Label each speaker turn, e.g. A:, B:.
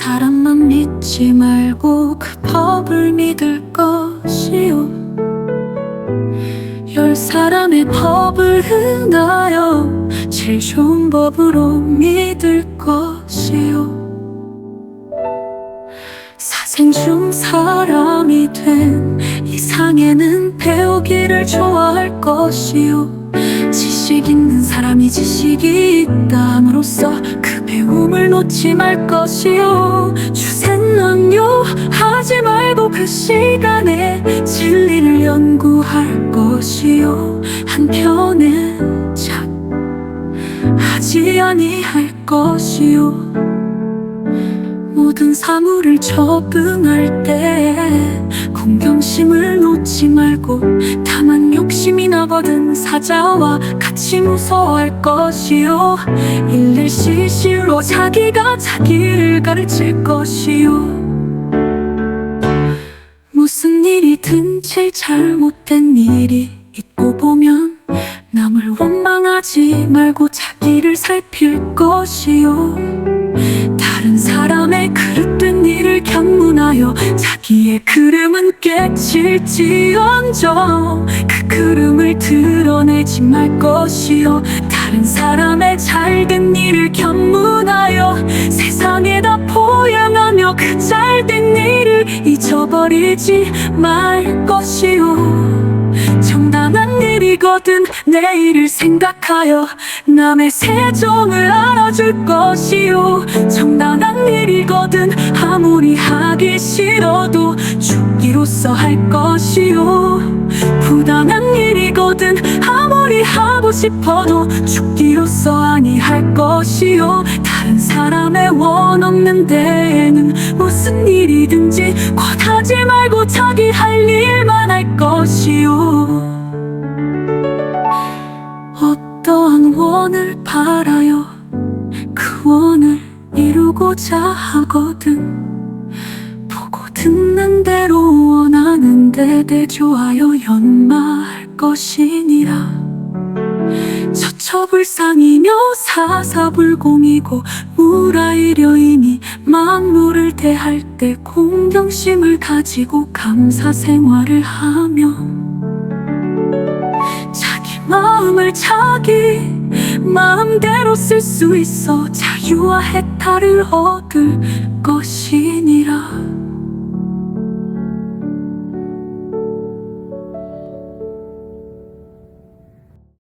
A: 사람만 믿지 말고 그 법을 믿을 것이요. 열 사람의 법을 흔하여 제일 좋은 법으로 믿을 것이요. 사생 중 사람이 된 이상에는 배우기를 좋아할 것이요. 지식 있는 사람이 지식이 있다함으로써 그 배움을 놓지 말 것이요. 주센넌요 하지 말고 그 시간에 진리를 연구할 것이요. 한편에 작 하지 아니할 것이요. 모든 사물을 적응할 때 사자와 같이 무서워할 것이요. 일일 시실로 자기가 자기를 가르칠 것이요. 무슨 일이든 제일 잘못된 일이 있고 보면 남을 원망하지 말고 자기를 살필 것이요. 다른 사람의 그릇된 일을 견문하여 자기의 그름은 깨칠지언정 그 그름을 드러내지 말 것이요. 다른 사람의 잘된 일을 견문하여 세상에다 포양하며 그 잘된 일을 잊어버리지 말 것이요. 정당한 일이거든 내일을 생각하여 남의 세종을 알아줄 것이요. 정당한 일이거든 아무리 하기 싫어도 죽기로써 할 것이요 부당한 일이거든. 아무리 하고 싶어도 죽기로써 아니할 것이요. 다른 사람의 원 없는 데에는 무슨 일이든지 겉하지 말고 자기 할 일만 할 것이요. 어떠한 원을 바라요? 그 원을 이루고자 하거든. 보고 듣는 대로 데 대조하여 연마할 것이니라. 처처불상이며 사사불공이고 무라이려이니 만물을 대할 때 공경심을 가지고 감사 생활을 하며 자기 마음을 자기 마음대로 쓸 수 있어 자유와 해탈을 얻을 것이니라